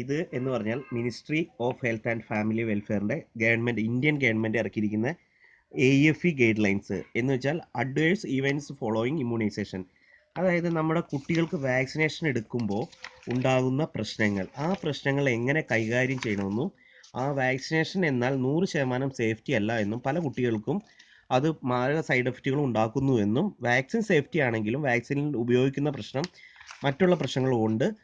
ഇത് എന്ന് പറഞ്ഞാൽ ministry of health and family വെൽഫെയറിന്റെ government Indian government ഇറക്കിയിരിക്കുന്ന A F E guide lines എന്ന് വെച്ചാൽ അഡ്വേഴ്സ് ഇവന്റ്സ് ഫോളോയിങ് ഇമ്മ്യൂണൈസേഷൻ അതായത് നമ്മുടെ കുട്ടികൾക്ക് വാക്സിനേഷൻ എടുക്കുമ്പോൾ ഉണ്ടാകുന്ന പ്രശ്നങ്ങൾ. ആ പ്രശ്നങ്ങൾ എങ്ങനെ കൈകാര്യം ചെയ്യണമെന്നും ആ വാക്സിനേഷൻ എന്നാൽ നൂറ് ശതമാനം സേഫ്റ്റി അല്ല എന്നും പല കുട്ടികൾക്കും അത് മാരക സൈഡ് എഫക്റ്റുകൾ ഉണ്ടാക്കുന്നു എന്നും വാക്സിൻ സേഫ്റ്റി ആണെങ്കിലും വാക്സിനിൽ ഉപയോഗിക്കുന്ന പ്രശ്നം മറ്റുള്ള പ്രശ്നങ്ങളും കൊണ്ട് ആ,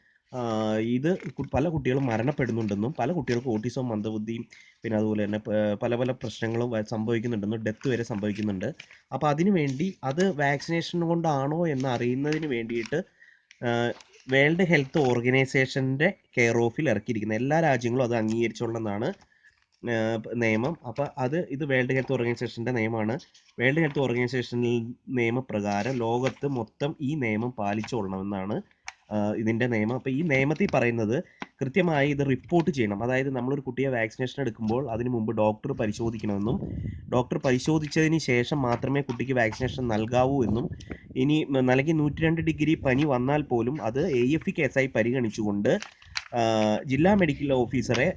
ഇത് പല കുട്ടികളും മരണപ്പെടുന്നുണ്ടെന്നും പല കുട്ടികൾക്ക് ഓട്ടിസം മന്ദബുദ്ധിയും പിന്നെ അതുപോലെ തന്നെ പല പല പ്രശ്നങ്ങളും സംഭവിക്കുന്നുണ്ടെന്നും ഡെത്ത് വരെ സംഭവിക്കുന്നുണ്ട്. അപ്പോൾ അതിനു വേണ്ടി അത് വാക്സിനേഷൻ കൊണ്ടാണോ എന്ന് അറിയുന്നതിന് വേണ്ടിയിട്ട് വേൾഡ് ഹെൽത്ത് ഓർഗനൈസേഷന്റെ കെയർ ഓഫിൽ ഇറക്കിയിരിക്കുന്നത്. എല്ലാ രാജ്യങ്ങളും അത് അംഗീകരിച്ചുള്ളതാണ് നിയമം. അപ്പോൾ അത് ഇത് വേൾഡ് ഹെൽത്ത് ഓർഗനൈസേഷന്റെ നിയമമാണ്. വേൾഡ് ഹെൽത്ത് ഓർഗനൈസേഷൻ നിയമപ്രകാരം ലോകത്ത് മൊത്തം ഈ നിയമം പാലിച്ചുകൊള്ളണമെന്നാണ് ആഹ് ഇതിന്റെ നിയമം. അപ്പോൾ ഈ നിയമത്തിൽ പറയുന്നത് കൃത്യമായി ഇത് റിപ്പോർട്ട് ചെയ്യണം. അതായത് നമ്മളൊരു കുട്ടിയെ വാക്സിനേഷൻ എടുക്കുമ്പോൾ അതിന് മുമ്പ് ഡോക്ടർ പരിശോധിക്കണമെന്നും ഡോക്ടർ പരിശോധിച്ചതിന് ശേഷം മാത്രമേ കുട്ടിക്ക് വാക്സിനേഷൻ നൽകാവൂ എന്നും ഇനി നൽകി നൂറ്റി രണ്ട് ഡിഗ്രി പനി വന്നാൽ പോലും അത് എ എഫ് കേസായി പരിഗണിച്ചുകൊണ്ട് ജില്ലാ മെഡിക്കൽ ഓഫീസറെ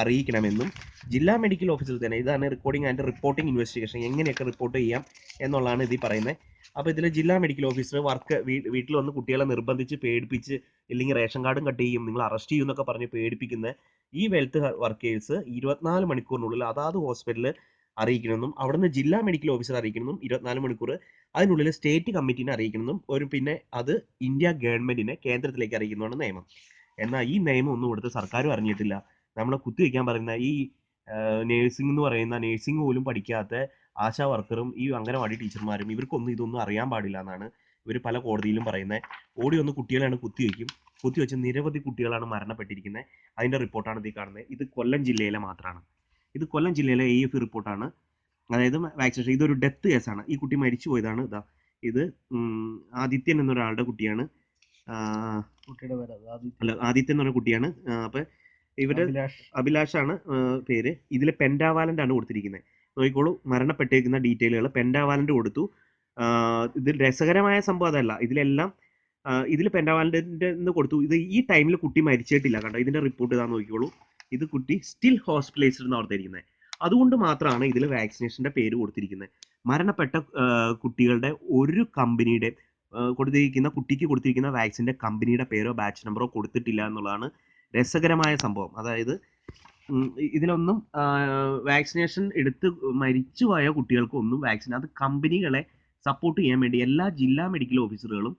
അറിയിക്കണമെന്നും ജില്ലാ മെഡിക്കൽ ഓഫീസർ തന്നെ ഇതാണ് റെക്കോർഡിംഗ് ആൻഡ് റിപ്പോർട്ടിംഗ് ഇൻവെസ്റ്റിഗേഷൻ എങ്ങനെയൊക്കെ റിപ്പോർട്ട് ചെയ്യാം എന്നുള്ളതാണ് ഇതിൽ പറയുന്നത്. അപ്പോൾ ഇതിൽ ജില്ലാ മെഡിക്കൽ ഓഫീസർ വർക്ക് വീട്ടിൽ വന്ന് കുട്ടികളെ നിർബന്ധിച്ച് പേടിപ്പിച്ച് ഇല്ലെങ്കിൽ റേഷൻ കാർഡും കട്ട് ചെയ്യും നിങ്ങൾ അറസ്റ്റ് ചെയ്യും എന്നൊക്കെ പറഞ്ഞ് പേടിപ്പിക്കുന്ന ഈ വെൽത്ത് വർക്കേഴ്സ് ഇരുപത്തിനാല് മണിക്കൂറിനുള്ളിൽ അതാത് ഹോസ്പിറ്റലിൽ അറിയിക്കണമെന്നും അവിടുന്ന് ജില്ലാ മെഡിക്കൽ ഓഫീസർ അറിയിക്കണമെന്നും ഇരുപത്തിനാല് മണിക്കൂർ അതിനുള്ളിൽ സ്റ്റേറ്റ് കമ്മിറ്റിനെ അറിയിക്കണമെന്നും ഒരു പിന്നെ അത് ഇന്ത്യ ഗവൺമെന്റിനെ കേന്ദ്രത്തിലേക്ക് അറിയിക്കുന്നതാണ് നിയമം. എന്നാൽ ഈ നിയമം ഒന്നും ഇവിടുത്തെ സർക്കാരും അറിഞ്ഞിട്ടില്ല. നമ്മളെ കുത്തിവെക്കാൻ പറയുന്ന ഈ നേഴ്സിംഗ് എന്ന് പറയുന്ന നേഴ്സിംഗ് പോലും പഠിക്കാത്ത ആശാ വർക്കറും ഈ അംഗനവാടി ടീച്ചർമാരും ഇവർക്കൊന്നും ഇതൊന്നും അറിയാൻ പാടില്ല എന്നാണ് ഇവർ പല കോടതിയിലും പറയുന്നത് ഓടി വന്ന് കുട്ടികളെയാണ് കുത്തിവെക്കും കുത്തിവെച്ച് നിരവധി കുട്ടികളാണ് മരണപ്പെട്ടിരിക്കുന്നത് അതിന്റെ റിപ്പോർട്ടാണ് ഇതിൽ കാണുന്നത് ഇത് കൊല്ലം ജില്ലയിലെ മാത്രമാണ് ഇത് കൊല്ലം ജില്ലയിലെ എ എഫ് റിപ്പോർട്ടാണ്. അതായത് വാക്സിനേഷൻ. ഇതൊരു ഡെത്ത് കേസാണ്. ഈ കുട്ടി മരിച്ചു പോയതാണ് ഇതാ ഇത് ആദിത്യൻ എന്നൊരാളുടെ കുട്ടിയാണ്. കുട്ടിയുടെ അല്ല ആദിത്യൻ എന്നൊരു പറഞ്ഞ കുട്ടിയാണ് അപ്പൊ ഇവർ അഭിലാഷ്. അഭിലാഷാണ് പേര്. ഇതിൽ പെൻഡാവാലന്റ് ആണ് കൊടുത്തിരിക്കുന്നത് നോക്കിക്കോളൂ. മരണപ്പെട്ടേക്കുന്ന ഡീറ്റെയിലുകൾ പെൻഡാവാലന്റ് കൊടുത്തു. ഇത് രസകരമായ സംഭവം അതല്ല. ഇതിലെല്ലാം ഇതിൽ പെൻഡാവാലന്റെ എന്ന് കൊടുത്തു. ഇത് ഈ ടൈമിൽ കുട്ടി മരിച്ചിട്ടില്ല കണ്ടോ? ഇതിന്റെ റിപ്പോർട്ട് ഇതാ നോക്കിക്കോളൂ. ഇത് കുട്ടി സ്റ്റിൽ ഹോസ്പിറ്റലൈസ്ഡ് എന്ന് ഓർത്തിരിക്കുന്നത് അതുകൊണ്ട് മാത്രമാണ് ഇതിൽ വാക്സിനേഷന്റെ പേര് കൊടുത്തിരിക്കുന്നത് മരണപ്പെട്ട കുട്ടികളുടെ ഒരു കമ്പനിയുടെ കൊടുത്തിരിക്കുന്ന കുട്ടിക്ക് കൊടുത്തിരിക്കുന്ന വാക്സിന്റെ കമ്പനിയുടെ പേരോ ബാച്ച് നമ്പറോ കൊടുത്തിട്ടില്ല എന്നുള്ളതാണ് രസകരമായ സംഭവം. അതായത് ഇതിലൊന്നും വാക്സിനേഷൻ എടുത്ത് മരിച്ചുപോയ കുട്ടികൾക്കൊന്നും വാക്സിൻ അത് കമ്പനികളെ സപ്പോർട്ട് ചെയ്യാൻ വേണ്ടി എല്ലാ ജില്ലാ മെഡിക്കൽ ഓഫീസറുകളും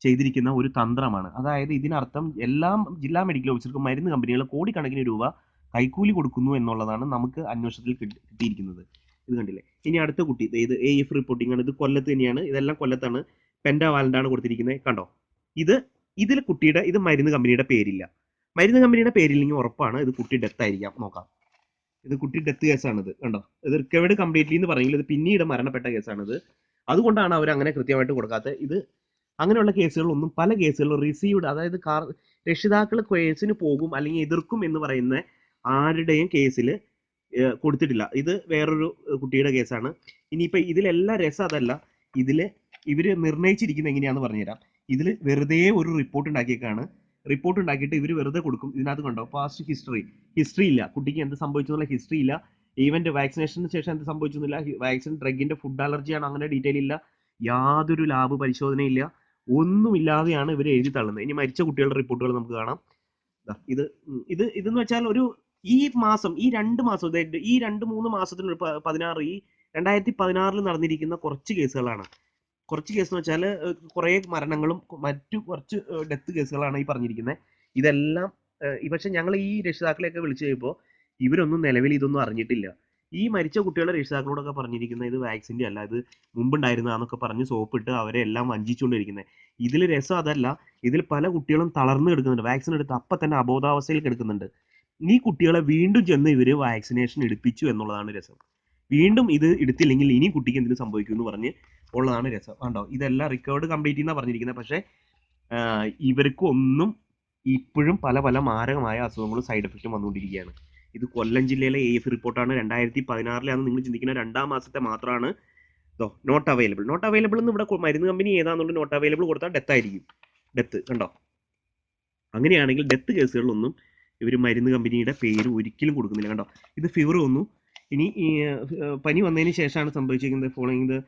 ചെയ്തിരിക്കുന്ന ഒരു തന്ത്രമാണ്. അതായത് ഇതിനർത്ഥം എല്ലാ ജില്ലാ മെഡിക്കൽ ഓഫീസർക്കും മരുന്ന് കമ്പനികൾ കോടിക്കണക്കിന് രൂപ കൈക്കൂലി കൊടുക്കുന്നു എന്നുള്ളതാണ് നമുക്ക് അന്വേഷണത്തിൽ കിട്ടി- കിട്ടിയിരിക്കുന്നത്. ഇത് കണ്ടില്ലേ? ഇനി അടുത്ത കുട്ടി ഇത് എ എഫ് റിപ്പോർട്ടിംഗ് ആണ്. ഇത് കൊല്ലത്ത് തന്നെയാണ്. ഇതെല്ലാം കൊല്ലത്താണ്. പെൻഡാവാലന്റാണ് കൊടുത്തിരിക്കുന്നത്. കണ്ടോ? ഇത് ഇതിൽ കുട്ടിയുടെ ഇത് മരുന്ന് കമ്പനിയുടെ പേരില്ല. മരുന്ന് കമ്പനിയുടെ പേരില്ലെങ്കിൽ ഉറപ്പാണ്. ഇത് കുട്ടി ഡെത്ത് ആയിരിക്കാം. നോക്കാം. ഇത് കുട്ടി ഡെത്ത് കേസാണിത് കണ്ടോ? ഇത് റിക്കവേർഡ് കംപ്ലീറ്റ്ലി എന്ന് പറയെങ്കിൽ ഇത് പിന്നീട് മരണപ്പെട്ട കേസാണിത് അതുകൊണ്ടാണ് അവർ അങ്ങനെ കൃത്യമായിട്ട് കൊടുക്കാത്തത്. ഇത് അങ്ങനെയുള്ള കേസുകളൊന്നും പല കേസുകളും റിസീവ്ഡ് അതായത് കാർ രക്ഷിതാക്കൾ കേസിന് പോകും അല്ലെങ്കിൽ എതിർക്കും എന്ന് പറയുന്ന ആരുടെയും കേസിൽ കൊടുത്തിട്ടില്ല. ഇത് വേറൊരു കുട്ടിയുടെ കേസാണ്. ഇനിയിപ്പോൾ ഇതിലെല്ലാം രസം അതല്ല. ഇതിൽ ഇവർ നിർണയിച്ചിരിക്കുന്നത് എങ്ങനെയാണെന്ന് പറഞ്ഞുതരാം. ഇതിൽ വെറുതെ ഒരു റിപ്പോർട്ട് ഉണ്ടാക്കിയേക്കാണ്. റിപ്പോർട്ട് ഉണ്ടാക്കിയിട്ട് ഇവർ വെറുതെ കൊടുക്കും. ഇതിനകത്ത് കണ്ടോ? പാസ്റ്റ് ഹിസ്റ്ററി ഹിസ്റ്ററി ഇല്ല. കുട്ടിക്ക് എന്ത് സംഭവിച്ചു എന്നുള്ള ഹിസ്റ്ററി ഇല്ല ഈവന്റ് വാക്സിനേഷന് ശേഷം എന്ത് സംഭവിച്ചു എന്നില്ല വാക്സിൻ ഡ്രഗിന്റെ ഫുഡ് അലർജിയാണ് അങ്ങനെ ഡീറ്റെയിൽ ഇല്ല. യാതൊരു ലാബ് പരിശോധനയില്ല ഒന്നുമില്ലാതെയാണ് ഇവർ എഴുതി തള്ളുന്നത്. ഇനി മരിച്ച കുട്ടികളുടെ റിപ്പോർട്ടുകൾ നമുക്ക് കാണാം. ഇത് ഇത് ഇതെന്ന് വെച്ചാൽ ഒരു ഈ മാസം ഈ രണ്ട് മാസം ഈ രണ്ട് മൂന്ന് മാസത്തിനുള്ളിൽ പ- പതിനാറ് ഈ രണ്ടായിരത്തി പതിനാറിൽ നടന്നിരിക്കുന്ന കുറച്ച് കേസുകളാണ്. കുറച്ച് കേസ് എന്ന് വെച്ചാൽ കുറേ മരണങ്ങളും മറ്റു കുറച്ച് ഡെത്ത് കേസുകളാണ് ഈ പറഞ്ഞിരിക്കുന്നത് ഇതെല്ലാം പക്ഷെ ഞങ്ങൾ ഈ രക്ഷിതാക്കളെയൊക്കെ വിളിച്ചു കഴിയുമ്പോൾ ഇവരൊന്നും നിലവിൽ ഇതൊന്നും അറിഞ്ഞിട്ടില്ല. ഈ മരിച്ച കുട്ടികളുടെ രക്ഷിതാക്കളോടൊക്കെ പറഞ്ഞിരിക്കുന്ന ഇത് വാക്സിന്റെ അല്ല ഇത് മുമ്പുണ്ടായിരുന്നതാന്നൊക്കെ പറഞ്ഞ് സോപ്പിട്ട് അവരെ എല്ലാം വഞ്ചിച്ചുകൊണ്ടിരിക്കുന്നത് ഇതിൽ രസം അതല്ല ഇതിൽ പല കുട്ടികളും തളർന്നു കിടക്കുന്നുണ്ട്. വാക്സിൻ എടുത്ത് അപ്പം തന്നെ അബോധാവസ്ഥയിൽ കിടക്കുന്നുണ്ട്. ഈ കുട്ടികളെ വീണ്ടും ചെന്ന് ഇവർ വാക്സിനേഷൻ എടുപ്പിച്ചു എന്നുള്ളതാണ് രസം. വീണ്ടും ഇത് എടുത്തില്ലെങ്കിൽ ഇനി കുട്ടിക്ക് എന്തിനു സംഭവിക്കും എന്ന് പറഞ്ഞ് ഉള്ളതാണ് രസം. കണ്ടോ? ഇതെല്ലാം റിക്കവേർഡ് കംപ്ലീറ്റ് ചെയ്യുന്ന പറഞ്ഞിരിക്കുന്നത്. പക്ഷേ ഇവർക്ക് ഒന്നും ഇപ്പോഴും പല പല മാരകമായ അസുഖങ്ങളും സൈഡ് എഫക്റ്റും വന്നുകൊണ്ടിരിക്കുകയാണ്. ഇത് കൊല്ലം ജില്ലയിലെ എ എഫ് റിപ്പോർട്ടാണ്. രണ്ടായിരത്തി പതിനാറിലാണ് നിങ്ങൾ ചിന്തിക്കുന്ന രണ്ടാം മാസത്തെ മാത്രമാണ്. ഇതോ നോട്ട് അവൈലബിൾ നോട്ട് അവൈലബിൾ എന്ന് ഇവിടെ മരുന്ന് കമ്പനി ഏതാണെന്നുള്ള നോട്ട് അവൈലബിൾ കൊടുത്താൽ ഡെത്ത് ആയിരിക്കും. ഡെത്ത് കണ്ടോ? അങ്ങനെയാണെങ്കിൽ ഡെത്ത് കേസുകളിലൊന്നും ഇവർ മരുന്ന് കമ്പനിയുടെ പേര് ഒരിക്കലും കൊടുക്കുന്നില്ല. കണ്ടോ? ഇത് ഫീവർ വന്നു. ഇനി പനി വന്നതിന് ശേഷമാണ് സംഭവിച്ചിരിക്കുന്നത്. ഫോളോയിങ് ഇത്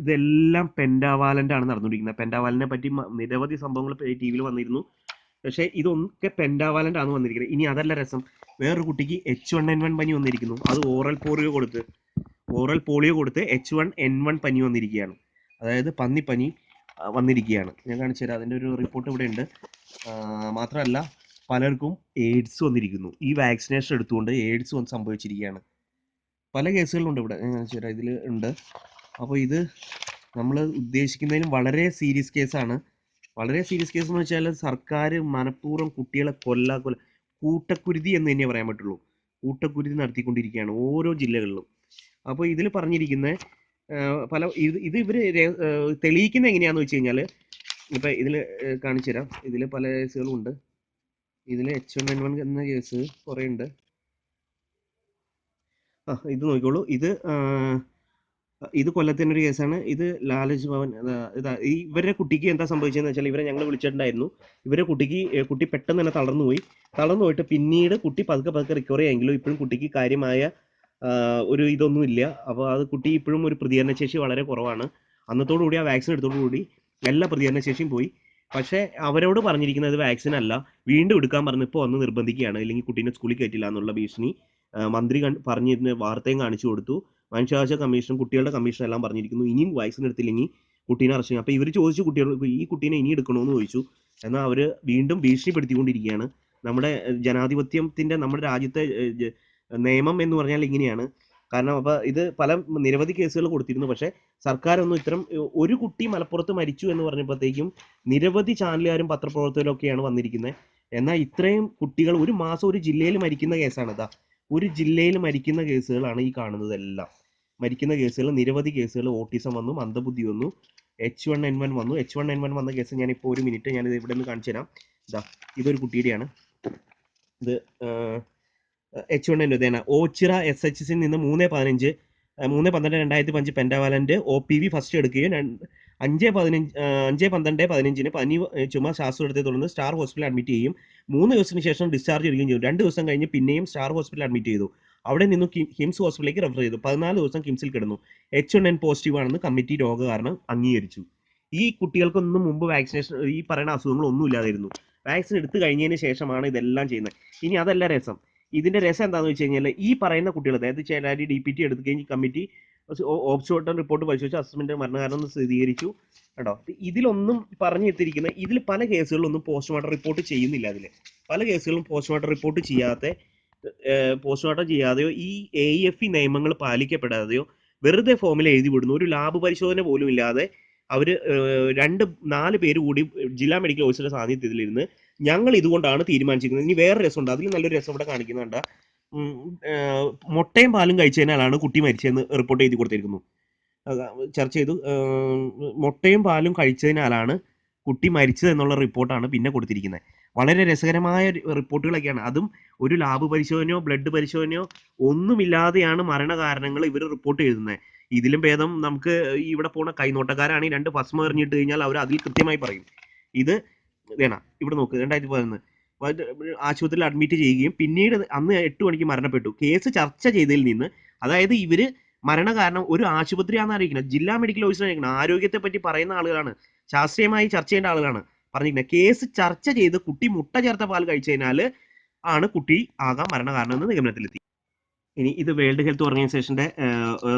ഇതെല്ലാം പെൻഡാവാലന്റ് ആണ് നടന്നുകൊണ്ടിരിക്കുന്നത് പെൻഡാവാലിനെ പറ്റി നിരവധി സംഭവങ്ങൾ ടി വിയിൽ വന്നിരുന്നു. പക്ഷേ ഇതൊക്കെ പെൻഡാവാലന്റ് ആണ് വന്നിരിക്കുന്നത്. ഇനി അതല്ല രസം. വേറൊരു കുട്ടിക്ക് എച്ച് വൺ എൻ വൺ പനി വന്നിരിക്കുന്നു. അത് ഓറൽ പോളിയോ കൊടുത്ത് ഓറൽ പോളിയോ കൊടുത്ത് എച്ച് വൺ എൻ വൺ പനി വന്നിരിക്കുകയാണ്. അതായത് പന്നിപ്പനി വന്നിരിക്കുകയാണ്. ഞാൻ കാണിച്ചു തരാം. അതിന്റെ ഒരു റിപ്പോർട്ട് ഇവിടെ ഉണ്ട്. മാത്രമല്ല പലർക്കും എയ്ഡ്സ് വന്നിരിക്കുന്നു. ഈ വാക്സിനേഷൻ എടുത്തുകൊണ്ട് എയ്ഡ്സ് വന്ന് സംഭവിച്ചിരിക്കുകയാണ്. പല കേസുകളുണ്ട് ഇവിടെ. ഞാൻ കാണിച്ചു തരാം. ഇതിൽ ഉണ്ട്. അപ്പോൾ ഇത് നമ്മൾ ഉദ്ദേശിക്കുന്നതിലും വളരെ സീരിയസ് കേസാണ് വളരെ സീരിയസ് കേസ് എന്ന് വെച്ചാൽ സർക്കാർ മനഃപൂർവം കുട്ടികളെ കൊല്ല കൊല്ല കൂട്ടക്കുരുതി എന്ന് തന്നെ പറയാൻ പറ്റുള്ളൂ. കൂട്ടക്കുരുതി നടത്തിക്കൊണ്ടിരിക്കുകയാണ് ഓരോ ജില്ലകളിലും. അപ്പോൾ ഇതിൽ പറഞ്ഞിരിക്കുന്ന പല ഇത് ഇത് ഇവർ തെളിയിക്കുന്നത് എങ്ങനെയാണെന്ന് വെച്ച് കഴിഞ്ഞാൽ ഇപ്പം ഇതിൽ കാണിച്ചു തരാം. ഇതിൽ പല കേസുകളും ഉണ്ട്. ഇതിൽ എച്ച് വൺ എൻ വൺ എന്ന കേസ് കുറേ ഉണ്ട്. ആ ഇത് നോക്കിക്കോളൂ. ഇത് ഇത് കൊല്ലത്തിന്റെ ഒരു കേസാണ്. ഇത് ലാലജ് ഭവൻ ഇതാ ഇവരുടെ കുട്ടിക്ക് എന്താ സംഭവിച്ചതെന്ന് വെച്ചാൽ ഇവരെ ഞങ്ങൾ വിളിച്ചിട്ടുണ്ടായിരുന്നു. ഇവരെ കുട്ടിക്ക് കുട്ടി പെട്ടെന്ന് തന്നെ തളർന്നു പോയി. തളർന്നു പോയിട്ട് പിന്നീട് കുട്ടി പതുക്കെ പതുക്കെ റിക്കവറി ആയെങ്കിലും ഇപ്പോഴും കുട്ടിക്ക് കാര്യമായ ഒരു ഇതൊന്നും ഇല്ല. അപ്പോൾ അത് കുട്ടി ഇപ്പോഴും ഒരു പ്രതികരണശേഷി വളരെ കുറവാണ്. അന്നത്തോടു കൂടി ആ വാക്സിൻ എടുത്തോടു കൂടി എല്ലാ പ്രതികരണശേഷിയും പോയി. പക്ഷേ അവരോട് പറഞ്ഞിരിക്കുന്നത് വാക്സിൻ അല്ല. വീണ്ടും എടുക്കാൻ പറഞ്ഞ് ഇപ്പോൾ വന്ന് നിർബന്ധിക്കുകയാണ്. അല്ലെങ്കിൽ കുട്ടീനെ സ്കൂളിൽ കയറ്റില്ല എന്നുള്ള ഭീഷണി മന്ത്രി പറഞ്ഞിരുന്ന വാർത്തയും കാണിച്ചു കൊടുത്തു. മനുഷ്യാവകാശ കമ്മീഷൻ കുട്ടികളുടെ കമ്മീഷൻ എല്ലാം പറഞ്ഞിരിക്കുന്നു. ഇനിയും വാക്സിൻ എടുത്തില്ലെങ്കിൽ കുട്ടീനെ അറസ്റ്റ് ചെയ്യും അപ്പോൾ ഇവർ ചോദിച്ചു കുട്ടികൾ ഈ കുട്ടീനെ ഇനി എടുക്കണമെന്ന് ചോദിച്ചു. എന്നാൽ അവർ വീണ്ടും ഭീഷണിപ്പെടുത്തിക്കൊണ്ടിരിക്കുകയാണ്. നമ്മുടെ ജനാധിപത്യത്തിന്റെ നമ്മുടെ രാജ്യത്തെ നിയമം എന്ന് പറഞ്ഞാൽ ഇങ്ങനെയാണ്. കാരണം അപ്പോൾ ഇത് പല നിരവധി കേസുകൾ കൊടുത്തിരുന്നു. പക്ഷേ സർക്കാരൊന്നും ഇത്തരം ഒരു കുട്ടി മലപ്പുറത്ത് മരിച്ചു എന്ന് പറഞ്ഞപ്പോഴത്തേക്കും നിരവധി ചാനലുകാരും പത്രപ്രവർത്തകരും ഒക്കെയാണ് വന്നിരിക്കുന്നത് എന്നാൽ ഇത്രയും കുട്ടികൾ ഒരു മാസം ഒരു ജില്ലയിൽ മരിക്കുന്ന കേസാണ് ഇതാ. ഒരു ജില്ലയിൽ മരിക്കുന്ന കേസുകളാണ് ഈ കാണുന്നതെല്ലാം. മരിക്കുന്ന കേസുകൾ നിരവധി കേസുകൾ ഓട്ടിസം വന്നു മന്ദബുദ്ധി വന്നു എച്ച് വൺ എൻ വൺ വന്നു. എച്ച് വൺ എൻ വൺ വന്ന കേസ് ഞാനിപ്പോൾ ഒരു മിനിറ്റ് ഞാനിത് ഇവിടെ നിന്ന് കാണിച്ചു തരാം. ഇതാ ഇതൊരു കുട്ടിയുടെയാണ്. ഇത് എച്ച് വൺ എൻ ഇതാണ്. ഓച്ചിറ എസ് എച്ച് എസിൽ നിന്ന് മൂന്ന് പതിനഞ്ച് മൂന്ന് പന്ത്രണ്ട് രണ്ടായിരത്തി punch pentavalent O P V first എടുക്കുകയും അഞ്ച് പതിനഞ്ച് അഞ്ച് പന്ത്രണ്ട് പതിനഞ്ചിന് പനി ചുമ ശ്വാസം എടുത്തത് തുടർന്ന് സ്റ്റാർ ഹോസ്പിറ്റലിൽ അഡ്മിറ്റ് ചെയ്യും മൂന്ന് ദിവസത്തിന് ശേഷം ഡിസ്ചാർജ് ചെയ്യുകയും ചെയ്തു. രണ്ട് ദിവസം കഴിഞ്ഞ് പിന്നെയും സ്റ്റാർ ഹോസ്പിറ്റലിൽ അഡ്മിറ്റ് ചെയ്തു. അവിടെ നിന്നും കിംസ് ഹോസ്പിറ്റലിലേക്ക് റെഫർ ചെയ്തു. പതിനാല് ദിവസം കിംസിൽ കിടന്നു. എച്ച് വൺ എൻ പോസിറ്റീവ് ആണെന്ന് കമ്മിറ്റി രോഗകാരണം അംഗീകരിച്ചു. ഈ കുട്ടികൾക്കൊന്നും മുമ്പ് വാക്സിനേഷൻ ഈ പറയുന്ന അസുഖങ്ങളൊന്നും ഇല്ലാതിരുന്നു വാക്സിൻ എടുത്തു കഴിഞ്ഞതിന് ശേഷമാണ് ഇതെല്ലാം ചെയ്യുന്നത്. ഇനി അതല്ല രസം. ഇതിന്റെ രസം എന്താണെന്ന് വെച്ച് കഴിഞ്ഞാൽ ഈ പറയുന്ന കുട്ടികൾ അതായത് ചേലാരി ഡി പി ടി കഴിഞ്ഞ് കമ്മിറ്റി ഓബ്സോട്ടം റിപ്പോർട്ട് പരിശോധിച്ച് അസസ്മെന്റ് മരണകാരണം സ്ഥിരീകരിച്ചു. കേട്ടോ? ഇതിലൊന്നും പറഞ്ഞു എത്തിയിരിക്കുന്ന ഇതിൽ പല കേസുകളിലൊന്നും പോസ്റ്റ്മോർട്ടം റിപ്പോർട്ട് ചെയ്യുന്നില്ല അതിൽ പല കേസുകളും പോസ്റ്റ്മോർട്ടം റിപ്പോർട്ട് ചെയ്യാതെ പോസ്റ്റ്മോർട്ടം ചെയ്യാതെയോ ഈ എ എഫ് ഇ നിയമങ്ങൾ പാലിക്കപ്പെടാതെയോ വെറുതെ ഫോമിൽ എഴുതി വിടുന്നു. ഒരു ലാബ് പരിശോധന പോലും ഇല്ലാതെ അവർ രണ്ട് നാല് പേര് കൂടി ജില്ലാ മെഡിക്കൽ ഓഫീസറുടെ സാന്നിധ്യത്തിലിരുന്ന് ഞങ്ങൾ ഇതുകൊണ്ടാണ് തീരുമാനിച്ചിരിക്കുന്നത്. ഇനി വേറെ രസമുണ്ട്. അതിൽ നല്ലൊരു രസം ഇവിടെ കാണിക്കുന്നുണ്ട്. മുട്ടയും പാലും കഴിച്ചതിനാലാണ് കുട്ടി മരിച്ചതെന്ന് റിപ്പോർട്ട് ചെയ്ത് കൊടുത്തിരിക്കുന്നു. ചർച്ച ചെയ്തു. മുട്ടയും പാലും കഴിച്ചതിനാലാണ് കുട്ടി മരിച്ചത് എന്നുള്ള റിപ്പോർട്ടാണ് പിന്നെ കൊടുത്തിരിക്കുന്നത്. വളരെ രസകരമായ റിപ്പോർട്ടുകളൊക്കെയാണ്. അതും ഒരു ലാബ് പരിശോധനയോ ബ്ലഡ് പരിശോധനയോ ഒന്നുമില്ലാതെയാണ് മരണകാരണങ്ങൾ ഇവർ റിപ്പോർട്ട് എഴുതുന്നത്. ഇതിലും ഭേദം നമുക്ക് ഇവിടെ പോണ ഈ രണ്ട് ഭസ്മം എറിഞ്ഞിട്ട് കഴിഞ്ഞാൽ അവർ അതിൽ കൃത്യമായി പറയും. ഇത് വേണ ഇവിടെ നോക്ക് രണ്ടായിരത്തി പതിനൊന്ന്. ആശുപത്രിയിൽ അഡ്മിറ്റ് ചെയ്യുകയും പിന്നീട് അന്ന് എട്ട് മണിക്ക് മരണപ്പെട്ടു. കേസ് ചർച്ച ചെയ്തതിൽ നിന്ന് അതായത് ഇവർ മരണകാരണം ഒരു ആശുപത്രിയാണെന്ന് അറിയിക്കുന്നത് ജില്ലാ മെഡിക്കൽ ഓഫീസർ അറിയിക്കുന്നത് ആരോഗ്യത്തെ പറ്റി പറയുന്ന ആളുകളാണ്. ശാസ്ത്രീയമായി ചർച്ച ചെയ്യേണ്ട ആളുകളാണ്. പറഞ്ഞിരിക്കുന്നത്. കേസ് ചർച്ച ചെയ്ത് കുട്ടി മുട്ട ചേർത്ത പാൽ കഴിച്ചതിനാൽ ആണ് കുട്ടി ആകാൻ മരണകാരണം എന്ന് നിഗമനത്തിലെത്തി. ഇനി ഇത് വേൾഡ് ഹെൽത്ത് ഓർഗനൈസേഷന്റെ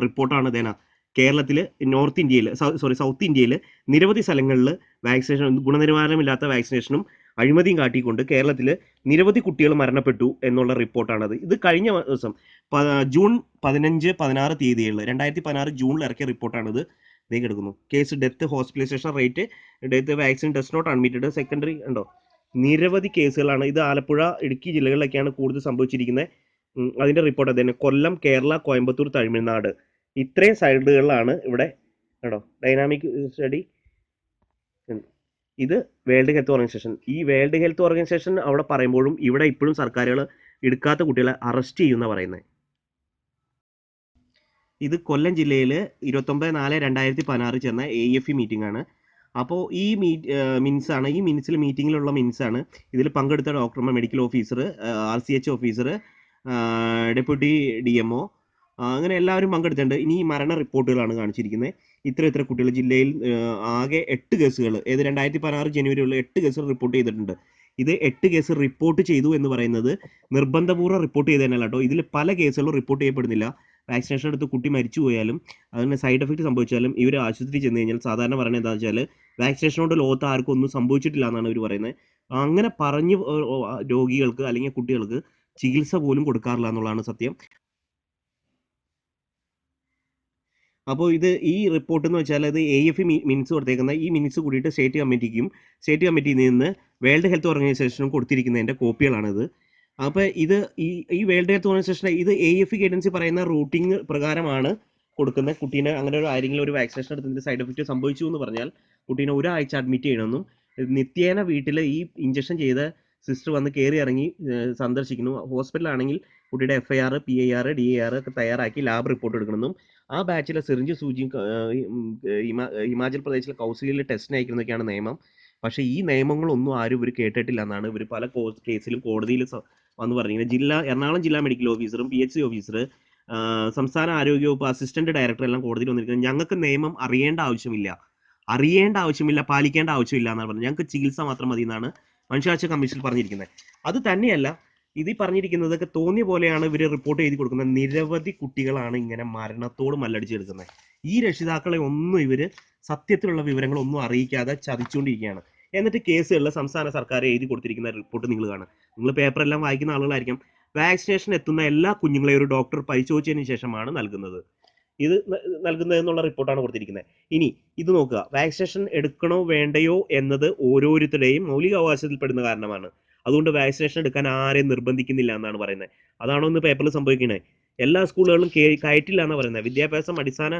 റിപ്പോർട്ടാണ് ഇതേന. കേരളത്തിൽ നോർത്ത് ഇന്ത്യയിൽ സോറി സൗത്ത് ഇന്ത്യയിൽ നിരവധി സ്ഥലങ്ങളിൽ വാക്സിനേഷൻ ഗുണനിലവാരമില്ലാത്ത വാക്സിനേഷനും അഴിമതിയും കാട്ടിക്കൊണ്ട് കേരളത്തിൽ നിരവധി കുട്ടികൾ മരണപ്പെട്ടു എന്നുള്ള റിപ്പോർട്ടാണത്. ഇത് കഴിഞ്ഞ ദിവസം ജൂൺ പതിനഞ്ച് പതിനാറ് തീയതികളിൽ രണ്ടായിരത്തി പതിനാറ് ജൂണിൽ ഇറക്കിയ റിപ്പോർട്ടാണിത്. ഇതേ കിടക്കുന്നു case death hospitalization rate death vaccine does not admitted secondary ഉണ്ടോ? നിരവധി കേസുകളാണ് ഇത് ആലപ്പുഴ ഇടുക്കി ജില്ലകളിലൊക്കെയാണ് കൂടുതൽ സംഭവിച്ചിരിക്കുന്നത്. അതിന്റെ റിപ്പോർട്ട് അത് തന്നെ. കൊല്ലം കേരള കോയമ്പത്തൂർ തമിഴ്നാട്. ഇത്രയും സൈഡുകളിലാണ് ഇവിടെ കേട്ടോ ഡൈനാമിക് സ്റ്റഡി ഇത് വേൾഡ് ഹെൽത്ത് ഓർഗനൈസേഷൻ ഈ വേൾഡ് ഹെൽത്ത് ഓർഗനൈസേഷൻ അവിടെ പറയുമ്പോഴും ഇവിടെ ഇപ്പോഴും സർക്കാരുകൾ എടുക്കാത്ത കുട്ടികളെ അറസ്റ്റ് ചെയ്യുന്ന പറയുന്നത് ഇത് കൊല്ലം ജില്ലയിൽ ഇരുപത്തൊമ്പത് നാല് രണ്ടായിരത്തി പതിനാറ് ചേർന്ന എ എഫ് ഇ മീറ്റിംഗ് ആണ്. അപ്പോൾ ഈ മീ മിൻസ് ആണ് ഈ മിൻസിൽ മീറ്റിങ്ങിലുള്ള ആണ്. ഇതിൽ പങ്കെടുത്ത ഡോക്ടർമാർ medical officer R C H officer deputy D M O അങ്ങനെ എല്ലാവരും പങ്കെടുത്തിട്ടുണ്ട്. ഇനി മരണ റിപ്പോർട്ടുകളാണ് കാണിച്ചിരിക്കുന്നത് ഇത്ര ഇത്ര കുട്ടികൾ ജില്ലയിൽ ആകെ എട്ട് കേസുകൾ ഏത് രണ്ടായിരത്തി പതിനാറ് ജനുവരിയുള്ള എട്ട് കേസുകൾ റിപ്പോർട്ട് ചെയ്തിട്ടുണ്ട്. ഇത് എട്ട് കേസ് റിപ്പോർട്ട് ചെയ്തു എന്ന് പറയുന്നത് നിർബന്ധപൂർവം റിപ്പോർട്ട് ചെയ്തതന്നെയല്ല കേട്ടോ. ഇതിൽ പല കേസുകളും റിപ്പോർട്ട് ചെയ്യപ്പെടുന്നില്ല. വാക്സിനേഷൻ എടുത്ത് കുട്ടി മരിച്ചു പോയാലും അതിന് സൈഡ് എഫക്റ്റ് സംഭവിച്ചാലും ഇവർ ആശുപത്രി ചെന്ന് കഴിഞ്ഞാൽ സാധാരണ പറയുന്നത് എന്താ വെച്ചാൽ വാക്സിനേഷൻ കൊണ്ട് ലോകത്ത് ആർക്കും ഒന്നും സംഭവിച്ചിട്ടില്ല എന്നാണ് ഇവർ പറയുന്നത്. അങ്ങനെ പറഞ്ഞ് രോഗികൾക്ക് അല്ലെങ്കിൽ കുട്ടികൾക്ക് ചികിത്സ പോലും കൊടുക്കാറില്ല എന്നുള്ളതാണ് സത്യം. അപ്പോൾ ഇത് ഈ റിപ്പോർട്ട് എന്ന് വെച്ചാൽ അത് എ എഫ് മിനിറ്റ്സ് കൊടുത്തേക്കുന്ന ഈ മിനിറ്റ്സ് കൂടിയിട്ട് സ്റ്റേറ്റ് കമ്മിറ്റിക്കും സ്റ്റേറ്റ് കമ്മിറ്റിയിൽ നിന്ന് വേൾഡ് ഹെൽത്ത് ഓർഗനൈസേഷനും കൊടുത്തിരിക്കുന്നതിന്റെ കോപ്പികളാണിത് അപ്പോൾ ഇത് ഈ ഈ വേൾഡ് ഹെൽത്ത് ഓർഗനൈസേഷൻ ഇത് എ എഫ് ഏജൻസി പറയുന്ന റൂട്ടിംഗ് പ്രകാരമാണ് കൊടുക്കുന്ന കുട്ടീനെ അങ്ങനെ ഒരു ആരെങ്കിലും ഒരു വാക്സിനേഷൻ എടുത്തതിന്റെ സൈഡ് എഫക്റ്റ് സംഭവിച്ചു എന്ന് പറഞ്ഞാൽ കുട്ടീനെ ഒരാഴ്ച അഡ്മിറ്റ് ചെയ്യണമെന്നും നിത്യേന വീട്ടിൽ ഈ ഇഞ്ചക്ഷൻ ചെയ്ത സിസ്റ്റർ വന്ന് കയറി ഇറങ്ങി സന്ദർശിക്കുന്നു. ഹോസ്പിറ്റലാണെങ്കിൽ കുട്ടിയുടെ F I R P I R D I R ഒക്കെ തയ്യാറാക്കി ലാബ് റിപ്പോർട്ട് എടുക്കണമെന്നും ആ ബാച്ചിലെ സിറിഞ്ച് ഹിമാ- ഹിമാചൽ പ്രദേശിലെ കൗൺസിലിൽ ടെസ്റ്റിന് അയക്കുന്നതൊക്കെയാണ് നിയമം. പക്ഷേ ഈ നിയമങ്ങളൊന്നും ആരും ഇവർ കേട്ടിട്ടില്ല എന്നാണ് ഇവർ പല കേസിലും കോടതിയിൽ വന്ന് പറഞ്ഞിരിക്കുന്നത് ജില്ലാ എറണാകുളം ജില്ലാ മെഡിക്കൽ ഓഫീസറും പി എച്ച് സി ഓഫീസർ സംസ്ഥാന ആരോഗ്യ വകുപ്പ് അസിസ്റ്റന്റ് ഡയറക്ടർ എല്ലാം കോടതിയിൽ വന്നിരിക്കുന്നത് ഞങ്ങൾക്ക് നിയമം അറിയേണ്ട ആവശ്യമില്ല. അറിയേണ്ട ആവശ്യമില്ല പാലിക്കേണ്ട ആവശ്യമില്ല എന്നാണ് പറഞ്ഞത്. ഞങ്ങൾക്ക് ചികിത്സ മാത്രം മതി എന്നാണ് മനുഷ്യാവകാശ കമ്മീഷനിൽ പറഞ്ഞിരിക്കുന്നത്. അത് തന്നെയല്ല ഇത് ഈ പറഞ്ഞിരിക്കുന്നതൊക്കെ തോന്നിയ പോലെയാണ് ഇവർ റിപ്പോർട്ട് ചെയ്ത് കൊടുക്കുന്നത്. നിരവധി കുട്ടികളാണ് ഇങ്ങനെ മരണത്തോട് മല്ലടിച്ചെടുക്കുന്നത്. ഈ രക്ഷിതാക്കളെ ഒന്നും ഇവർ സത്യത്തിലുള്ള വിവരങ്ങളൊന്നും അറിയിക്കാതെ ചതിച്ചുകൊണ്ടിരിക്കുകയാണ്. എന്നിട്ട് കേസുകളിൽ സംസ്ഥാന സർക്കാർ എഴുതി കൊടുത്തിരിക്കുന്ന റിപ്പോർട്ട് നിങ്ങൾ കാണുക. നിങ്ങൾ പേപ്പറെല്ലാം വായിക്കുന്ന ആളുകളായിരിക്കും. വാക്സിനേഷൻ എത്തുന്ന എല്ലാ കുഞ്ഞുങ്ങളെയും ഒരു ഡോക്ടർ പരിശോധിച്ചതിന് ശേഷമാണ് നൽകുന്നത്. ഇത് നൽകുന്നത് എന്നുള്ള റിപ്പോർട്ടാണ് കൊടുത്തിരിക്കുന്നത്. ഇനി ഇത് നോക്കുക. വാക്സിനേഷൻ എടുക്കണോ വേണ്ടയോ എന്നത് ഓരോരുത്തരുടെയും മൗലിക അവകാശത്തിൽപ്പെടുന്ന കാരണമാണ്. അതുകൊണ്ട് വാക്സിനേഷൻ എടുക്കാൻ ആരെയും നിർബന്ധിക്കുന്നില്ല എന്നാണ് പറയുന്നത്. അതാണോ ഇന്ന് പേപ്പറിൽ സംഭവിക്കുന്നത് എല്ലാ സ്കൂളുകളിലും കയറ്റില്ല എന്നാണ് പറയുന്നത്. വിദ്യാഭ്യാസം അടിസ്ഥാന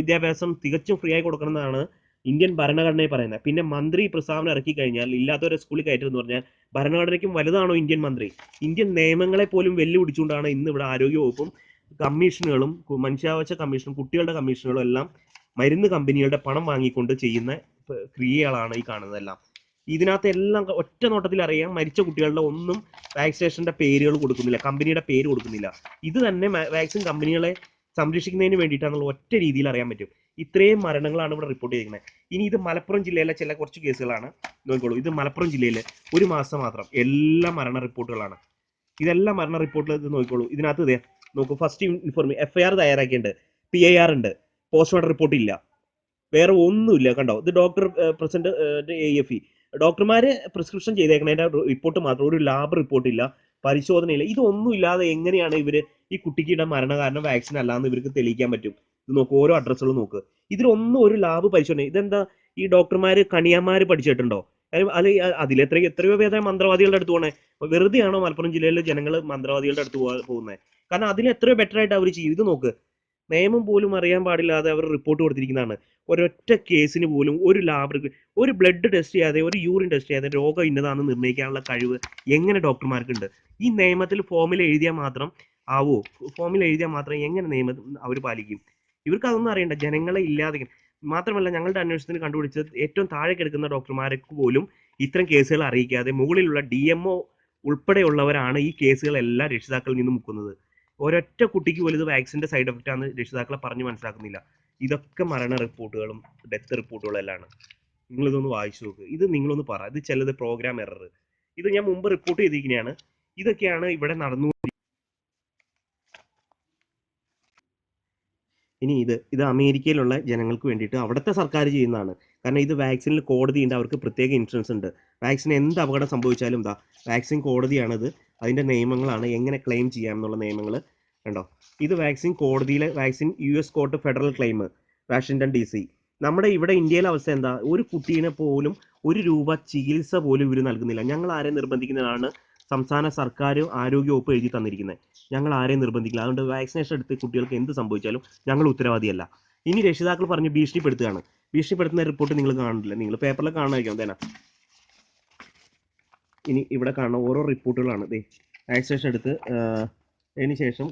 വിദ്യാഭ്യാസം തികച്ചും ഫ്രീ ആയി കൊടുക്കണമെന്നാണ് ഇന്ത്യൻ ഭരണഘടനയെ പറയുന്നത്. പിന്നെ മന്ത്രി പ്രസ്താവന ഇറക്കി കഴിഞ്ഞാൽ ഇല്ലാത്തവരെ സ്കൂളിൽ കയറ്റുമെന്ന് പറഞ്ഞാൽ ഭരണഘടനയ്ക്കും വലുതാണോ ഇന്ത്യൻ മന്ത്രി? ഇന്ത്യൻ നിയമങ്ങളെ പോലും വെല്ലുവിളിച്ചുകൊണ്ടാണ് ഇന്ന് ഇവിടെ ആരോഗ്യവകുപ്പും കമ്മീഷനുകളും മനുഷ്യാവകാശ കമ്മീഷനും കുട്ടികളുടെ കമ്മീഷനുകളും എല്ലാം മരുന്ന് കമ്പനികളുടെ പണം വാങ്ങിക്കൊണ്ട് ചെയ്യുന്ന ക്രിയകളാണ് ഈ കാണുന്നതെല്ലാം. ഇതിനകത്ത് എല്ലാം ഒറ്റ നോട്ടത്തിൽ അറിയാം മരിച്ച കുട്ടികളുടെ ഒന്നും വാക്സിനേഷന്റെ പേരുകൾ കൊടുക്കുന്നില്ല കമ്പനിയുടെ പേര് കൊടുക്കുന്നില്ല. ഇത് തന്നെ വാക്സിൻ കമ്പനികളെ സംരക്ഷിക്കുന്നതിന് വേണ്ടിയിട്ടാണെന്നുള്ള ഒറ്റ രീതിയിൽ അറിയാൻ പറ്റും. ഇത്രയും മരണങ്ങളാണ് ഇവിടെ റിപ്പോർട്ട് ചെയ്തിരിക്കുന്നത്. ഇനി ഇത് മലപ്പുറം ജില്ലയിലെ ചില കുറച്ച് കേസുകളാണ് നോക്കിക്കോളൂ. ഇത് മലപ്പുറം ജില്ലയിലെ ഒരു മാസം മാത്രം എല്ലാ മരണ റിപ്പോർട്ടുകളാണ് ഇതെല്ലാം മരണ റിപ്പോർട്ടിൽ ഇത് നോക്കിക്കോളൂ. ഇതിനകത്ത് ഇതേ നോക്കൂ ഫസ്റ്റ് ഇൻഫോർമി എഫ് ഐ ആർ തയ്യാറാക്കിയിട്ടുണ്ട്. പി ഐ ആർ ഉണ്ട്. പോസ്റ്റ്മോർട്ടം റിപ്പോർട്ട് ഇല്ല. വേറെ ഒന്നുമില്ല. കണ്ടോ? ഇത് doctor present A F E ഡോക്ടർമാര് പ്രിസ്ക്രിപ്ഷൻ ചെയ്തേക്കുന്നതിന്റെ റിപ്പോർട്ട് മാത്രം. ഒരു ലാബ് റിപ്പോർട്ട് ഇല്ല. പരിശോധനയില്ല. ഇതൊന്നും ഇല്ലാതെ എങ്ങനെയാണ് ഇവർ ഈ കുട്ടിയുടെ മരണകാരണം വാക്സിൻ അല്ലാന്ന് ഇവർക്ക് തെളിയിക്കാൻ പറ്റും? ഇത് നോക്ക് ഓരോ അഡ്രസ്സുകൾ നോക്ക്. ഇതിലൊന്നും ഒരു ലാബ് പരിശോധന ഇതെന്താ? ഈ ഡോക്ടർമാർ കണിയാന്മാര് പഠിച്ചിട്ടുണ്ടോ? അല്ല അതിൽ എത്ര എത്രയോ പേരെ മന്ത്രവാദികളുടെ അടുത്ത് പോകണേ വെറുതെയാണോ മലപ്പുറം ജില്ലയിലെ ജനങ്ങൾ മന്ത്രവാദികളുടെ അടുത്ത് പോകുന്നത് കാരണം അതിൽ എത്രയോ ബെറ്റർ ആയിട്ട് അവർ ചെയ്യും. ഇത് നോക്ക്. നിയമം പോലും അറിയാൻ പാടില്ലാതെ അവർ റിപ്പോർട്ട് കൊടുത്തിരിക്കുന്നതാണ്. ഒരൊറ്റ കേസിന് പോലും ഒരു ലാബ് ഒരു ബ്ലഡ് ടെസ്റ്റ് ചെയ്യാതെ ഒരു യൂറിൻ ടെസ്റ്റ് ചെയ്യാതെ രോഗം ഇന്നതാണെന്ന് നിർണയിക്കാനുള്ള കഴിവ് എങ്ങനെ ഡോക്ടർമാർക്കുണ്ട് ഈ നിയമത്തിൽ ഫോമിൽ എഴുതിയാൽ മാത്രം ആവോ? ഫോമിൽ എഴുതിയാൽ മാത്രം എങ്ങനെ നിയമം അവർ പാലിക്കും? ഇവർക്ക് അതൊന്നും അറിയണ്ട. ജനങ്ങളെ ഇല്ലാതെ മാത്രമല്ല ഞങ്ങളുടെ അന്വേഷണത്തിന് കണ്ടുപിടിച്ചത് ഏറ്റവും താഴെ കിടക്കുന്ന ഡോക്ടർമാർക്ക് പോലും ഇത്തരം കേസുകൾ അറിയിക്കാതെ മുകളിലുള്ള ഡി എം ഒ ഉൾപ്പെടെയുള്ളവരാണ് ഈ കേസുകളെല്ലാം രക്ഷിതാക്കളിൽ നിന്ന് മുക്കുന്നത്. ഒരൊറ്റ കുട്ടിക്ക് പോലും ഇത് വാക്സിന്റെ സൈഡ് എഫക്റ്റ് ആണ് രക്ഷിതാക്കളെ പറഞ്ഞ് മനസ്സിലാക്കുന്നില്ല. ഇതൊക്കെ മരണ റിപ്പോർട്ടുകളും ഡെത്ത് റിപ്പോർട്ടുകളും നിങ്ങൾ ഇതൊന്ന് വായിച്ചു നോക്ക്. ഇത് നിങ്ങളൊന്ന് പറ. ഇത് ചിലത് പ്രോഗ്രാം എറർ. ഇത് ഞാൻ മുമ്പ് റിപ്പോർട്ട് ചെയ്തിരിക്കുന്നതാണ് ഇതൊക്കെയാണ് ഇവിടെ നടന്നു ഇനി ഇത് ഇത് അമേരിക്കയിലുള്ള ജനങ്ങൾക്ക് വേണ്ടിയിട്ട് അവിടുത്തെ സർക്കാർ ചെയ്യുന്നതാണ്. കാരണം ഇത് വാക്സിനിൽ കോടതിയുണ്ട് അവർക്ക് പ്രത്യേക ഇൻഷുറൻസ് ഉണ്ട്. വാക്സിന് എന്ത് അപകടം സംഭവിച്ചാലും എന്താ വാക്സിൻ കോടതിയാണത് അതിന്റെ നിയമങ്ങളാണ് എങ്ങനെ ക്ലെയിം ചെയ്യാം എന്നുള്ള നിയമങ്ങൾ കണ്ടോ? ഇത് വാക്സിൻ കോടതിയിലെ vaccine U S court federal claim Washington D C. നമ്മുടെ ഇവിടെ ഇന്ത്യയിലെ അവസ്ഥ എന്താ? ഒരു കുട്ടീനെ പോലും ഒരു രൂപ ചികിത്സ പോലും ഇവർ നൽകുന്നില്ല. ഞങ്ങൾ ആരെ നിർബന്ധിക്കുന്നതാണ്? സംസ്ഥാന സർക്കാരും ആരോഗ്യ വകുപ്പ് എഴുതി തന്നിരിക്കുന്നത് ഞങ്ങൾ ആരെയും നിർബന്ധിക്കില്ല. അതുകൊണ്ട് വാക്സിനേഷൻ എടുത്ത് കുട്ടികൾക്ക് എന്ത് സംഭവിച്ചാലും ഞങ്ങൾ ഉത്തരവാദിയല്ല. ഇനി രക്ഷിതാക്കൾ പറഞ്ഞ് ഭീഷണിപ്പെടുത്തുകയാണ്. ഭീഷണിപ്പെടുത്തുന്ന റിപ്പോർട്ട് നിങ്ങൾ കാണില്ല നിങ്ങൾ പേപ്പറിൽ കാണാതിരിക്കാം അതേനാ? ഇനി ഇവിടെ കാണുന്ന ഓരോ റിപ്പോർട്ടുകളാണ് ദേ വാക്സിനേഷൻ എടുത്ത് അതിന് ശേഷം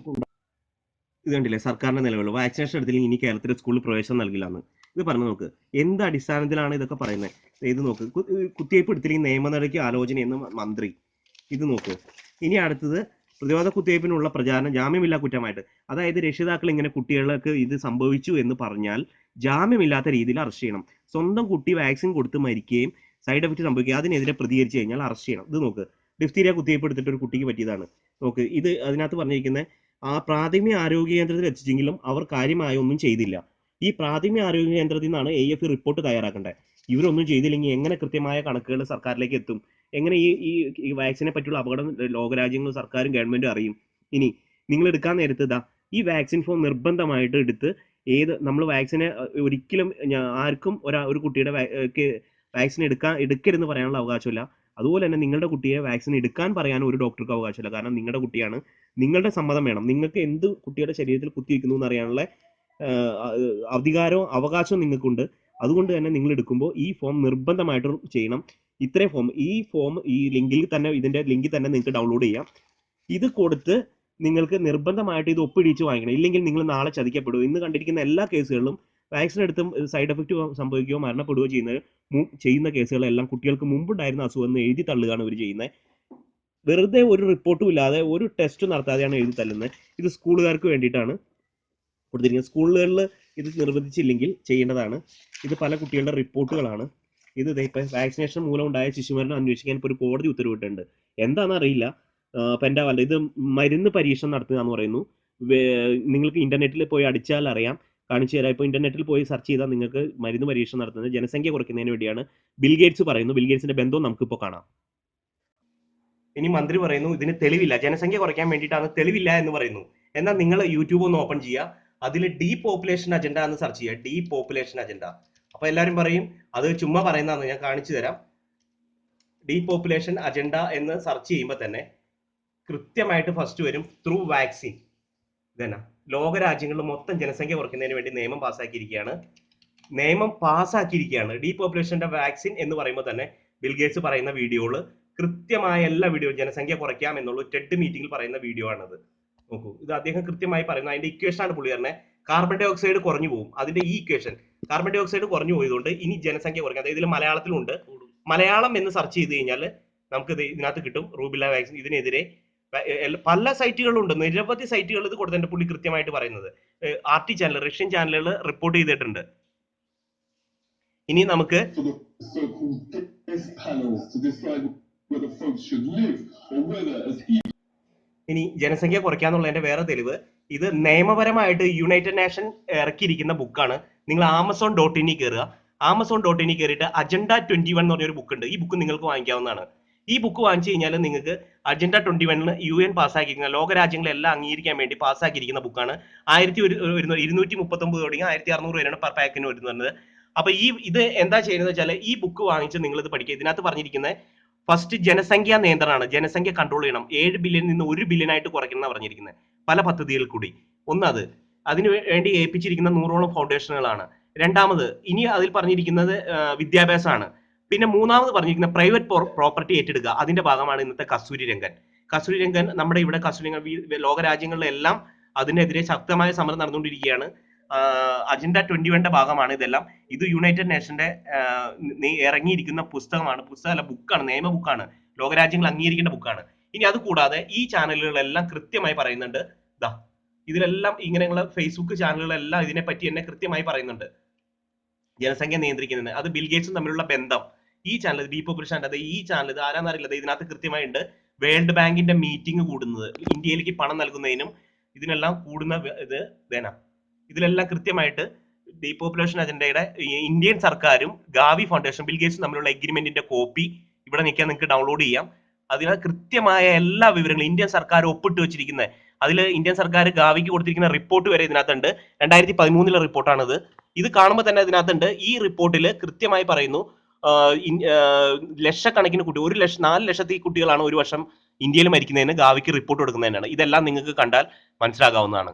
ഇത് കണ്ടില്ലേ? സർക്കാരിന്റെ നിലവിലുള്ള വാക്സിനേഷൻ എടുത്തില്ലെങ്കിൽ ഇനി കേരളത്തിലെ സ്കൂളിൽ പ്രവേശനം നൽകില്ല എന്ന്. ഇത് പറഞ്ഞു നോക്ക്. എന്ത് അടിസ്ഥാനത്തിലാണ് ഇതൊക്കെ പറയുന്നത് ഇത് നോക്ക്. കുത്തിവയ്പ് എടുത്തില്ലെങ്കിൽ നിയമനടയ്ക്ക് ആലോചന എന്ന് മന്ത്രി ഇത് നോക്ക്. ഇനി അടുത്തത് പ്രതിരോധ കുത്തിവയ്പ്പിനുള്ള പ്രചാരണം ജാമ്യമില്ലാ കുറ്റമായിട്ട്. അതായത് രക്ഷിതാക്കൾ ഇങ്ങനെ കുട്ടികൾക്ക് ഇത് സംഭവിച്ചു എന്ന് പറഞ്ഞാൽ ജാമ്യമില്ലാത്ത രീതിയിൽ അറസ്റ്റ് ചെയ്യണം. സ്വന്തം കുട്ടി വാക്സിൻ കൊടുത്ത് മരിക്കുകയും സൈഡ് എഫക്റ്റ് സംഭവിക്കുകയും അതിനെതിരെ പ്രതികരിച്ചു കഴിഞ്ഞാൽ അറസ്റ്റ് ചെയ്യണം. ഇത് നോക്ക്. ഡിഫ്തീരിയ കുത്തിവയ്പ്പ് എടുത്തിട്ട് ഒരു കുട്ടിക്ക് പറ്റിയതാണ്. നോക്ക്. ഇത് അതിനകത്ത് പറഞ്ഞിരിക്കുന്നത് ആ പ്രാഥമിക ആരോഗ്യ കേന്ദ്രത്തിൽ എത്തിച്ചെങ്കിലും അവർ കാര്യമായ ഒന്നും ചെയ്തില്ല. ഈ പ്രാഥമിക ആരോഗ്യ കേന്ദ്രത്തിൽ നിന്നാണ് എ എഫ് റിപ്പോർട്ട് തയ്യാറാക്കേണ്ടത്. ഇവരൊന്നും ചെയ്തില്ലെങ്കിൽ എങ്ങനെ കൃത്യമായ കണക്കുകൾ സർക്കാരിലേക്ക് എത്തും? എങ്ങനെ ഈ ഈ വാക്സിനെ പറ്റിയുള്ള അപകടം ലോകരാജ്യങ്ങളും സർക്കാരും ഗവൺമെന്റും അറിയും? ഇനി നിങ്ങൾ എടുക്കാൻ നേരത്ത് ഇതാ ഈ വാക്സിൻ ഫോം നിർബന്ധമായിട്ട് എടുത്ത് ഏത് നമ്മൾ വാക്സിനെ ഒരിക്കലും ആർക്കും ഒരാ ഒരു കുട്ടിയുടെ വാക്സിൻ എടുക്കാൻ എടുക്കരുതെന്ന് പറയാനുള്ള അവകാശമില്ല. അതുപോലെ തന്നെ നിങ്ങളുടെ കുട്ടിയെ വാക്സിൻ എടുക്കാൻ പറയാൻ ഒരു ഡോക്ടർക്ക് അവകാശമില്ല. കാരണം നിങ്ങളുടെ കുട്ടിയാണ്. നിങ്ങളുടെ സമ്മതം വേണം. നിങ്ങൾക്ക് എന്ത് കുട്ടിയുടെ ശരീരത്തിൽ കുത്തിവെക്കുന്നു എന്ന് അറിയാനുള്ള അധികാരവും അവകാശവും നിങ്ങൾക്കുണ്ട്. അതുകൊണ്ട് തന്നെ നിങ്ങൾ എടുക്കുമ്പോൾ ഈ ഫോം നിർബന്ധമായിട്ട് ചെയ്യണം. ഇത്രയും ഫോം ഈ ഫോം ഈ ലിങ്കിൽ തന്നെ ഇതിന്റെ ലിങ്കിൽ തന്നെ നിങ്ങൾക്ക് ഡൗൺലോഡ് ചെയ്യാം. ഇത് കൊടുത്ത് നിങ്ങൾക്ക് നിർബന്ധമായിട്ട് ഇത് ഒപ്പിടിച്ച് വാങ്ങിക്കണം. ഇല്ലെങ്കിൽ നിങ്ങൾ നാളെ ചതിക്കപ്പെടും ഇന്ന് കണ്ടിരിക്കുന്ന എല്ലാ കേസുകളിലും വാക്സിൻ എടുത്തും സൈഡ് എഫക്റ്റ് സംഭവിക്കുകയോ മരണപ്പെടുകയോ ചെയ്യുന്ന ചെയ്യുന്ന കേസുകളെല്ലാം കുട്ടികൾക്ക് മുമ്പുണ്ടായിരുന്ന അസുഖം എന്ന് എഴുതി തള്ളുകയാണ് ഇവർ ചെയ്യുന്നത്. വെറുതെ ഒരു റിപ്പോർട്ടും ഇല്ലാതെ ഒരു ടെസ്റ്റ് നടത്താതെയാണ് എഴുതി തള്ളുന്നത്. ഇത് സ്കൂളുകാർക്ക് വേണ്ടിയിട്ടാണ് കൊടുത്തിരിക്കുന്നത്. സ്കൂളുകളിൽ ഇത് നിർബന്ധിച്ചില്ലെങ്കിൽ ചെയ്യേണ്ടതാണ്. ഇത് പല കുട്ടികളുടെ റിപ്പോർട്ടുകളാണ്. ഇത് ഇപ്പം വാക്സിനേഷൻ മൂലം ഉണ്ടായ ശിശുമരണം അന്വേഷിക്കാൻ ഇപ്പോൾ ഒരു കോടതി ഉത്തരവിട്ടിട്ടുണ്ട്. എന്താണെന്ന് അറിയില്ല പെൻഡാവല്ല ഇത് മരുന്ന് പരീക്ഷണം നടത്തുകയെന്ന് പറയുന്നു. നിങ്ങൾക്ക് ഇന്റർനെറ്റിൽ പോയി അടിച്ചാൽ അറിയാം. കാണിച്ചു തരാം. ഇപ്പോൾ ഇന്റർനെറ്റിൽ പോയി സെർച്ച് ചെയ്താൽ നിങ്ങൾക്ക് മരുന്ന് പരീക്ഷണം നടത്തുന്നത് ജനസംഖ്യ കുറയ്ക്കുന്നതിന് വേണ്ടിയാണ് ബിൽഗേറ്റ്സ് പറയുന്നു. ബിൽഗേറ്റ്സിന്റെ ബന്ധവും നമുക്കിപ്പോൾ കാണാം. ഇനി മന്ത്രി പറയുന്നു ഇതിന് തെളിവില്ല. ജനസംഖ്യ കുറയ്ക്കാൻ വേണ്ടിയിട്ടാണ് തെളിവില്ല എന്ന് പറയുന്നു. എന്നാൽ നിങ്ങൾ യൂട്യൂബ് ഒന്ന് ഓപ്പൺ ചെയ്യുക. അതിൽ ഡീ പോപ്പുലേഷൻ അജണ്ട എന്ന് സെർച്ച് ചെയ്യുക. De population agenda. അപ്പൊ എല്ലാവരും പറയും അത് ചുമ്മാ പറയുന്നതാണ് ഞാൻ കാണിച്ചു തരാം. ഡീപോപ്പുലേഷൻ അജണ്ട എന്ന് സെർച്ച് ചെയ്യുമ്പോൾ തന്നെ കൃത്യമായിട്ട് ഫസ്റ്റ് വരും ത്രൂ വാക്സിൻ ഇതന്നെ. ലോകരാജ്യങ്ങളിൽ മൊത്തം ജനസംഖ്യ കുറയ്ക്കുന്നതിന് വേണ്ടി നിയമം പാസ്സാക്കിയിരിക്കുകയാണ്. നിയമം പാസ്സാക്കിയിരിക്കുകയാണ്. ഡീ പോപ്പുലേഷന്റെ വാക്സിൻ എന്ന് പറയുമ്പോൾ തന്നെ ബിൽഗേറ്റ്സ് പറയുന്ന വീഡിയോകൾ കൃത്യമായ എല്ലാ വീഡിയോ ജനസംഖ്യ കുറയ്ക്കാം എന്നുള്ള ടെഡ് മീറ്റിംഗിൽ പറയുന്ന വീഡിയോ ആണത്. നോക്കൂ ഇത് അദ്ദേഹം കൃത്യമായി പറയുന്നത് അതിന്റെ ഇക്വേഷൻ ആണ് പുള്ളി പറഞ്ഞത് കാർബൺ ഡൈ ഓക്സൈഡ് കുറഞ്ഞു പോകും അതിന്റെ ഈ ഇക്വേഷൻ കാർബൺ ഡൈ ഓക്സൈഡ് കുറഞ്ഞു പോയതുകൊണ്ട് ഇനി ജനസംഖ്യ കുറയ്ക്കും. അതായത് ഇതിൽ മലയാളത്തിലുണ്ട്. മലയാളം എന്ന് സെർച്ച് ചെയ്ത് കഴിഞ്ഞാൽ നമുക്ക് ഇത് ഇതിനകത്ത് കിട്ടും. റൂബില വാക്സിൻ ഇതിനെതിരെ പല സൈറ്റുകളുണ്ട് നിരവധി സൈറ്റുകൾ ഇത് കൊടുത്തിട്ടുണ്ട് പുള്ളി കൃത്യമായിട്ട് പറയുന്നത്. ആർ ടി ചാനൽ റഷ്യൻ ചാനലുകൾ റിപ്പോർട്ട് ചെയ്തിട്ടുണ്ട്. ഇനി നമുക്ക് ഇനി ജനസംഖ്യ കുറയ്ക്കാന്നുള്ളതിന്റെ വേറെ തെളിവ് ഇത് നിയമപരമായിട്ട് യുണൈറ്റഡ് നേഷൻ ഇറക്കിയിരിക്കുന്ന ബുക്കാണ് നിങ്ങൾ ആമസോൺ ഡോട്ട് ഇനി കയറുക ആമസോൺ ഡോട്ട് ഇനി കയറിയിട്ട് അജണ്ട ട്വന്റി വൺ എന്ന് പറഞ്ഞൊരു ബുക്ക് ഉണ്ട്. ഈ ബുക്ക് നിങ്ങൾക്ക് വാങ്ങിക്കാവുന്നതാണ്. ഈ ബുക്ക് വാങ്ങിച്ചു കഴിഞ്ഞാൽ നിങ്ങൾക്ക് അജണ്ട ട്വന്റി വണ്ണിന് യു എൻ പാസ്സാക്കിയിരിക്കുന്ന ലോകരാജ്യങ്ങളെല്ലാം അംഗീകരിക്കാൻ വേണ്ടി പാസ്സാക്കിയിരിക്കുന്ന ബുക്കാണ് ആയിരത്തി ഒരു- ഇരുന്നൂറ്റി മുപ്പത്തൊമ്പത് തുടങ്ങി ആയിരത്തി അറുന്നൂറ് വരെയാണ് പെർ പാക്കിന് വരുന്നത്. അപ്പൊ ഈ ഇത് എന്താ ചെയ്യുന്നത് വെച്ചാൽ ഈ ബുക്ക് വാങ്ങിച്ച് നിങ്ങൾ ഇത് പഠിക്കുക. ഇതിനകത്ത് പറഞ്ഞിരിക്കുന്നത് ഫസ്റ്റ് ജനസംഖ്യാ നിയന്ത്രണമാണ് ജനസംഖ്യ കൺട്രോൾ ചെയ്യണം. ഏഴ് ബില്യൻ നിന്ന് ഒരു ബില്യൺ ആയിട്ട് കുറയ്ക്കണം പറഞ്ഞിരിക്കുന്നത് പല പദ്ധതികൾ കൂടി. ഒന്നത്. അതിനു വേണ്ടി ഏൽപ്പിച്ചിരിക്കുന്ന നൂറോളം ഫൗണ്ടേഷനുകളാണ് രണ്ടാമത് ഇനി അതിൽ പറഞ്ഞിരിക്കുന്നത് വിദ്യാഭ്യാസമാണ്. പിന്നെ മൂന്നാമത് പറഞ്ഞിരിക്കുന്ന പ്രൈവറ്റ് പ്രോപ്പർട്ടി ഏറ്റെടുക്കുക. അതിന്റെ ഭാഗമാണ് ഇന്നത്തെ കസൂരി രംഗൻ. കസൂരി രംഗൻ നമ്മുടെ ഇവിടെ കസൂരി രംഗൻ ലോകരാജ്യങ്ങളിലെല്ലാം അതിനെതിരെ ശക്തമായ സമരം നടന്നുകൊണ്ടിരിക്കുകയാണ്. അജണ്ട ട്വന്റി വണ്ണിന്റെ ഭാഗമാണ് ഇതെല്ലാം. ഇത് യുണൈറ്റഡ് നേഷന്റെ ഇറങ്ങിയിരിക്കുന്ന പുസ്തകമാണ്. പുസ്തകമല്ല ബുക്കാണ് നിയമ ബുക്കാണ് ലോകരാജ്യങ്ങൾ അംഗീകരിക്കേണ്ട ബുക്കാണ് ഇനി അത് കൂടാതെ ഈ ചാനലുകളെല്ലാം കൃത്യമായി പറയുന്നുണ്ട്. ദാ ഇതിലെല്ലാം ഇങ്ങനെയുള്ള ഫേസ്ബുക്ക് ചാനലുകളെല്ലാം ഇതിനെ പറ്റി തന്നെ കൃത്യമായി പറയുന്നുണ്ട്. ജനസംഖ്യ നിയന്ത്രിക്കുന്നത് അത് ബിൽഗേറ്റ്സും തമ്മിലുള്ള ബന്ധം. ഈ ചാനൽ ബി പോപ്പുലേഷൻ അത് ഈ ചാനൽ ഇത് ആരാന്നറിയില്ല. ഇതിനകത്ത് കൃത്യമായിട്ട് വേൾഡ് ബാങ്കിന്റെ മീറ്റിംഗ് കൂടുന്നത്. ഇന്ത്യയിലേക്ക് പണം നൽകുന്നതിനും ഇതിനെല്ലാം കൂടുന്ന ഇത് ഇതേനാ? ഇതിലെല്ലാം കൃത്യമായിട്ട് ഡീപോപ്പുലേഷൻ അജണ്ടയുടെ ഇന്ത്യൻ സർക്കാരും ഗാവി ഫൗണ്ടേഷൻ ബിൽഗേറ്റ്സും തമ്മിലുള്ള എഗ്രിമെന്റിന്റെ കോപ്പി ഇവിടെ നിൽക്കാൻ നിങ്ങൾക്ക് ഡൗൺലോഡ് ചെയ്യാം. അതിനാൽ കൃത്യമായ എല്ലാ വിവരങ്ങളും ഇന്ത്യൻ സർക്കാർ ഒപ്പിട്ട് വെച്ചിരിക്കുന്നത് അതിൽ ഇന്ത്യൻ സർക്കാർ ഗാവിക്ക് കൊടുത്തിരിക്കുന്ന റിപ്പോർട്ട് വരെ ഇതിനകത്തുണ്ട്. രണ്ടായിരത്തി പതിമൂന്നിലെ റിപ്പോർട്ടാണിത് ഇത് കാണുമ്പോൾ തന്നെ ഇതിനകത്തുണ്ട്. ഈ റിപ്പോർട്ടിൽ കൃത്യമായി പറയുന്നു ലക്ഷക്കണക്കിന് കുട്ടി ഒരു ലക്ഷം നാല് ലക്ഷത്തി കുട്ടികളാണ് ഒരു വർഷം ഇന്ത്യയിൽ മരിക്കുന്നതിന് ഗാവിക്ക് റിപ്പോർട്ട് കൊടുക്കുന്നതിനാണ് ഇതെല്ലാം നിങ്ങൾക്ക് കണ്ടാൽ മനസ്സിലാകാവുന്നതാണ്.